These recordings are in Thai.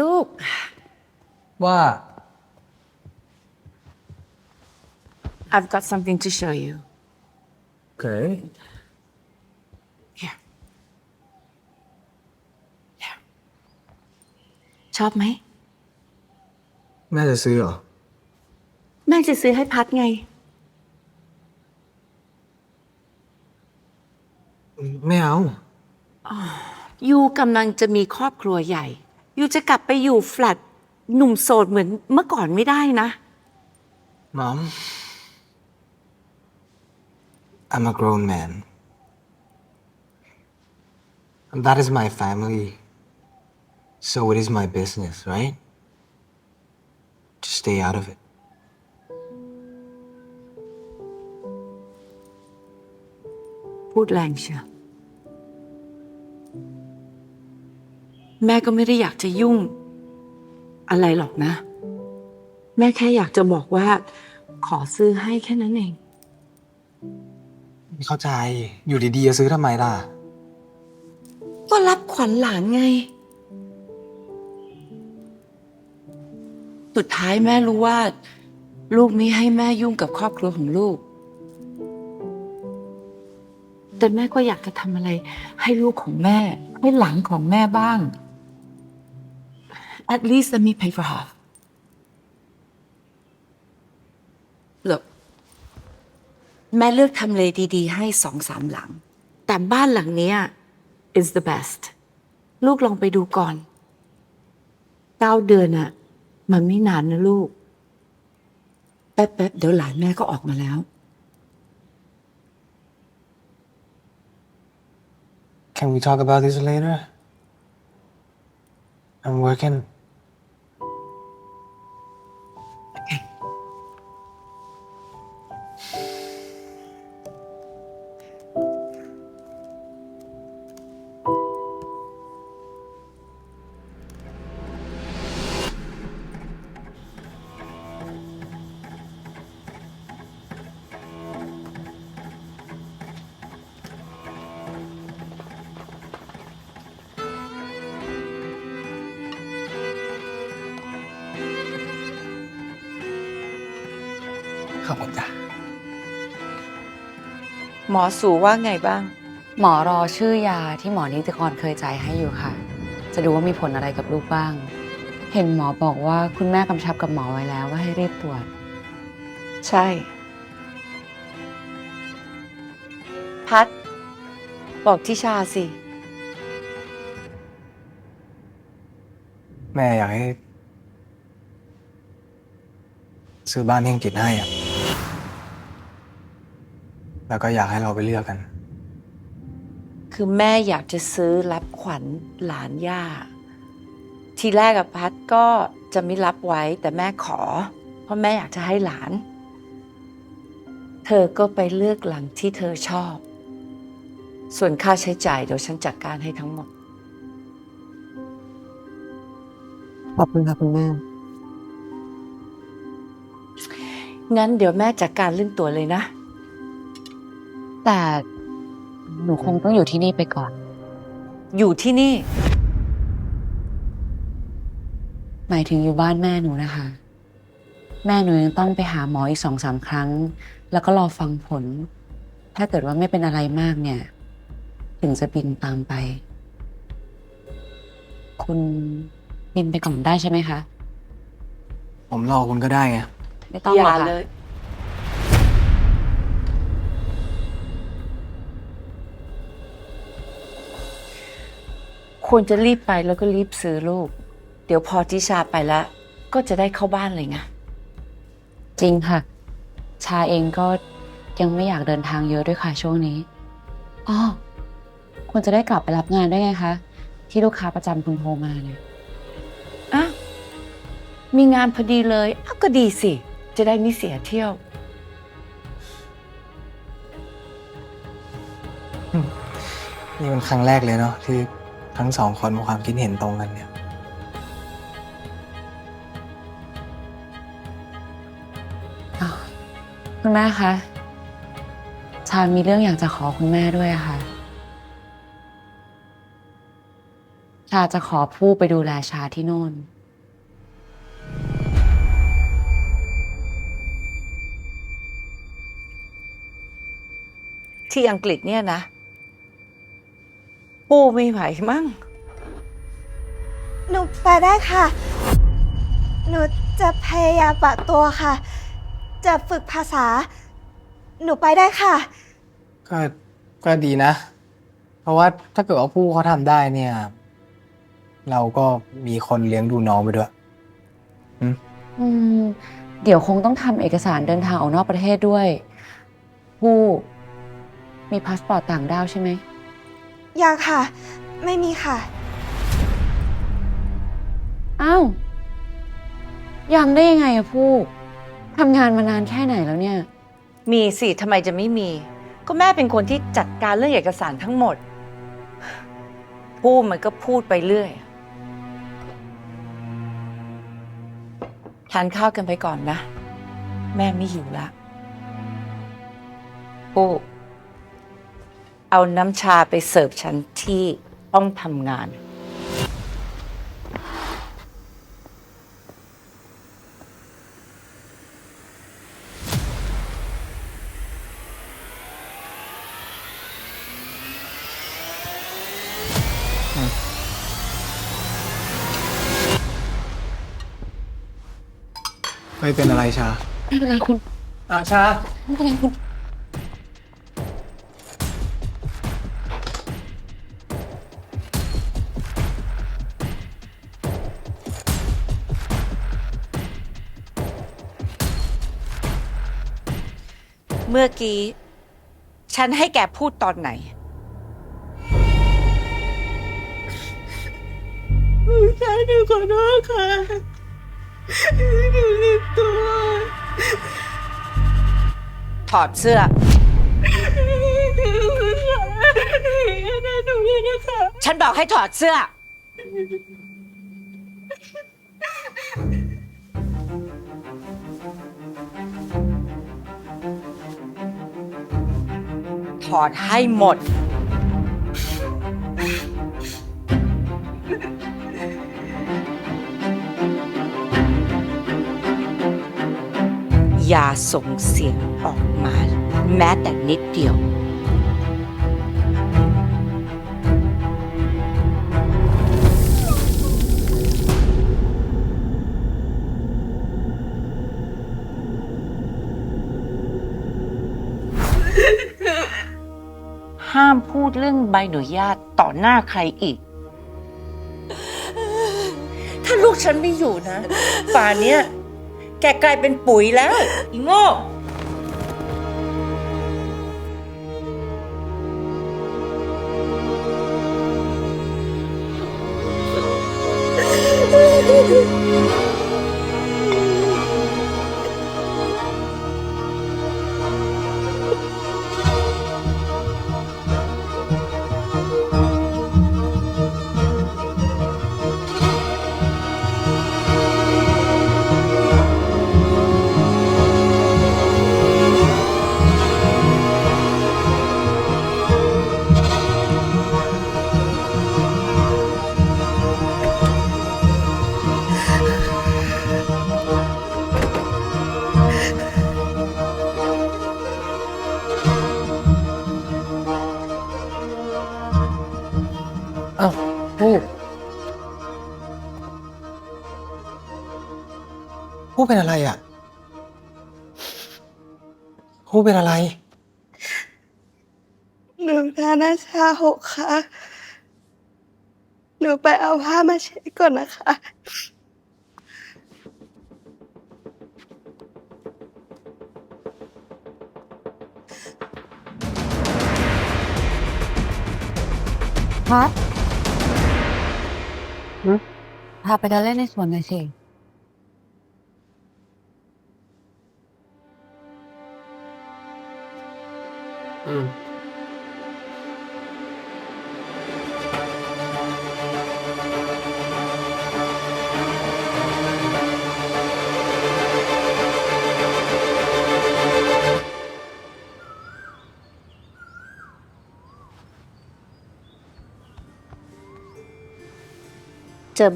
ลูก ว่า I've got something to show you โอเค here here ชอบไหม แม่จะซื้อเหรอ แม่จะซื้อให้พัดไง ไม่เอา ยูกำลังจะมีครอบครัวใหญ่ ยูจะกลับไปอยู่แฟลตหนุ่มโสดเหมือนเมื่อก่อนไม่ได้นะ Mom I'm a grown man and that is my family so it is my business right just stay out of it พูดแรงเชียว แม่ก็ไม่ได้อยากจะยุ่ง อะไรหรอกนะ แม่แค่อยากจะบอกว่า ขอซื้อให้แค่นั้นเอง ไม่เข้าใจ อยู่ดีๆจะซื้อทำไมล่ะ ก็รับขวัญหลานไง สุดท้ายแม่รู้ว่า ลูกไม่ให้แม่ยุ่งกับครอบครัวของลูก แต่แม่ก็อยากจะทำอะไร ให้ลูกของแม่ ให้หลานของแม่บ้าง at least let me pay for half look แม่เลือกทำเลดีๆ ให้สองสามหลัง แต่บ้านหลังเนี้ย is the best ลูกลองไปดูก่อนเก้าเดือนอะมันไม่นานนะลูก แป๊บๆ เดี๋ยวหลานแม่ก็ออกมาแล้ว Can we talk about this later I'm working ขอบคุณจ้ะหมอสูว่าไงบ้าง หมอรอชื่อยาที่หมอนิติกรเคยจ่ายให้อยู่ค่ะ จะดูว่ามีผลอะไรกับลูกบ้าง เห็นหมอบอกว่าคุณแม่กำชับกับหมอไว้แล้วว่าให้รีบตรวจ ใช่ พัด บอกทิชาสิ แม่อยากให้ ซื้อบ้านที่อังกฤษให้อะ แล้วก็อยากให้เราไปเลือกกัน คือแม่อยากจะซื้อรับขวัญหลานย่า ทีแรกกับพัดก็จะไม่รับไว้แต่แม่ขอ เพราะแม่อยากจะให้หลาน เธอก็ไปเลือกหลังที่เธอชอบ ส่วนค่าใช้จ่ายเดี๋ยวฉันจัดการให้ทั้งหมด ขอบคุณครับคุณแม่ งั้นเดี๋ยวแม่จัดการเรื่องตัวเลยนะ แต่หนูคงต้องอยู่ที่นี่ไปก่อน อยู่ที่นี่ หมายถึงอยู่บ้านแม่หนูนะคะ แม่หนูยังต้องไปหาหมออีกสองสามครั้ง แล้วก็รอฟังผล ถ้าเกิดว่าไม่เป็นอะไรมากเนี่ย ถึงจะบินตามไป คุณบินไปก่อนได้ใช่ไหมคะ ผมรอคุณก็ได้ไง ไม่ต้องอย่าหรอกค่ะ เลย ควรจะรีบไปแล้วก็รีบซื้อลูก เดี๋ยวพอทิชาไปแล้ว ก็จะได้เข้าบ้านเลยไงจริงค่ะ ชาเองก็ยังไม่อยากเดินทางเยอะด้วยค่ะช่วงนี้อ๋อคุณจะได้กลับไปรับงานได้ไงคะที่ลูกค้าประจำคุณโทรมาเนี่ยอะมีงานพอดีเลยอ้าวก็ดีสิ จะได้ไม่เสียเที่ยว นี่เป็นครั้งแรกเลยเนาะที่ ทั้งสองคนมีความคิดเห็นตรงกันเนี่ย อ้าวคุณแม่คะ ชามีเรื่องอยากจะขอคุณแม่ด้วยอะค่ะ ชาาจะขอผู้ไปดูแลชาที่โน่น ที่อังกฤษเนี่ยนะ ปูไม่ไหวมั้ง หนูไปได้ค่ะ หนูจะพยายามปรับตัวค่ะ จะฝึกภาษา หนูไปได้ค่ะ ก็ก็ดีนะ เพราะว่าถ้าเกิดว่าผู้เขาทำได้เนี่ย เราก็มีคนเลี้ยงดูน้องไปด้วยอืมเดี๋ยวคงต้องทำเอกสารเดินทางออกนอกประเทศด้วย ผู้มีพาสปอร์ตต่างด้าวใช่ไหม ยังค่ะ ไม่มีค่ะ อ้าวยังได้ยังไงอะผู้ทำงานมานานแค่ไหนแล้วเนี่ย มีสิทำไมจะไม่มี ก็แม่เป็นคนที่จัดการเรื่องเอกสารทั้งหมด พูดมันก็พูดไปเรื่อยทานข้าวกันไปก่อนนะ แม่ไม่หิวละปู เอาน้ำชาไปเสิร์ฟฉันที่ต้องทำงาน ไม่เป็นอะไรชา ไม่เป็นไรคุณ อะชา ไม่เป็นไรคุณ เมื่อกี้ ฉันให้แกพูดตอนไหนใช่หนูขอโทษค่ะหนูลืมตัว ถอดเสื้อ ฉันบอกให้ถอดเสื้อ ถอดให้หมด อย่าส่งเสียงออกมา แม้แต่นิดเดียว ห้ามพูดเรื่องใบอนุญาตต่อหน้าใครอีก ถ้าลูกฉันไม่อยู่นะป่านเนี้ยแกกลายเป็นปุ๋ยแล้วอีโง่อ้ ผู้เป็นอะไรอะ ผู้เป็นอะไร หนูทานาชาหกค่ะ หนูไปเอาผ้ามาเช็ดก่อนนะคะ พัดพาไปเดินเล่นในสวนหน่อยสิ เจอ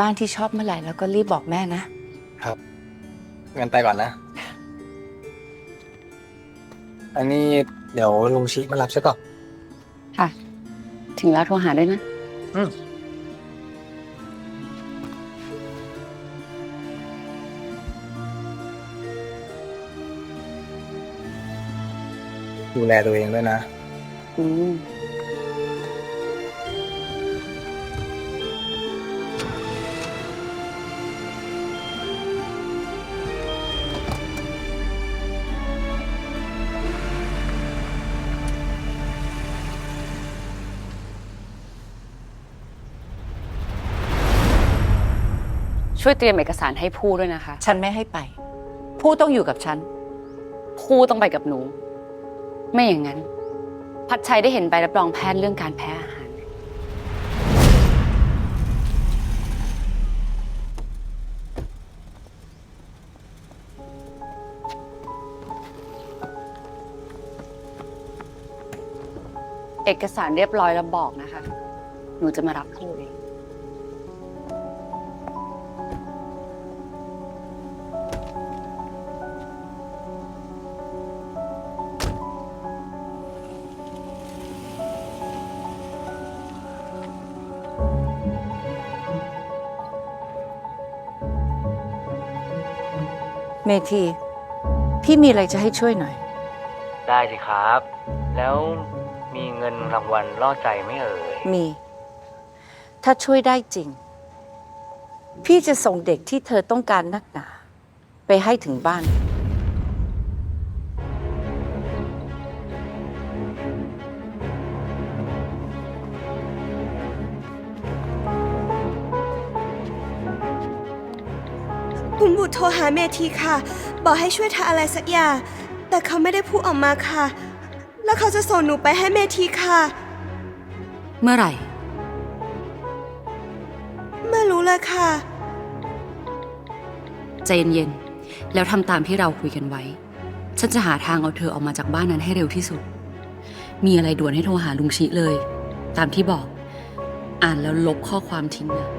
บ้านที่ชอบเมื่อไหร่แล้วก็รีบบอกแม่นะ ครับงั้นไปก่อนนะ อันนี้ เดี๋ยวลุงชิมารับใช่ก่อน ค่ะ ถึงแล้วโทรหาด้วยนะ ดูแลตัวเองด้วยนะ อืม ช่วยเตรียมเอกสารให้ผู้ด้วยนะคะ ฉันไม่ให้ไป ผู้ต้องอยู่กับฉัน ผู้ต้องไปกับหนู ไม่อย่างนั้น พัดชัยได้เห็นใบรับรองแพทย์เรื่องการแพ้อาหาร เอกสารเรียบร้อยแล้วบอกนะคะ หนูจะมารับผู้เอง เมทีพี่มีอะไรจะให้ช่วยหน่อย ได้สิครับ แล้วมีเงินรางวัลล่อใจไหม่เอ่ย มี ถ้าช่วยได้จริง พี่จะส่งเด็กที่เธอต้องการนักหนา ไปให้ถึงบ้าน บุตรโทรหาเมทีค่ะ บอกให้ช่วยทำอะไรสักอย่าง แต่เขาไม่ได้พูดออกมาค่ะ แล้วเขาจะส่งหนูไปให้เมทีค่ะ เมื่อไหร่ ไม่รู้เลยค่ะ ใจเย็นๆแล้วทำตามที่เราคุยกันไว้ ฉันจะหาทางเอาเธอออกมาจากบ้านนั้นให้เร็วที่สุด มีอะไรด่วนให้โทรหาลุงชิเลย ตามที่บอก อ่านแล้วลบข้อความทิ้งนะ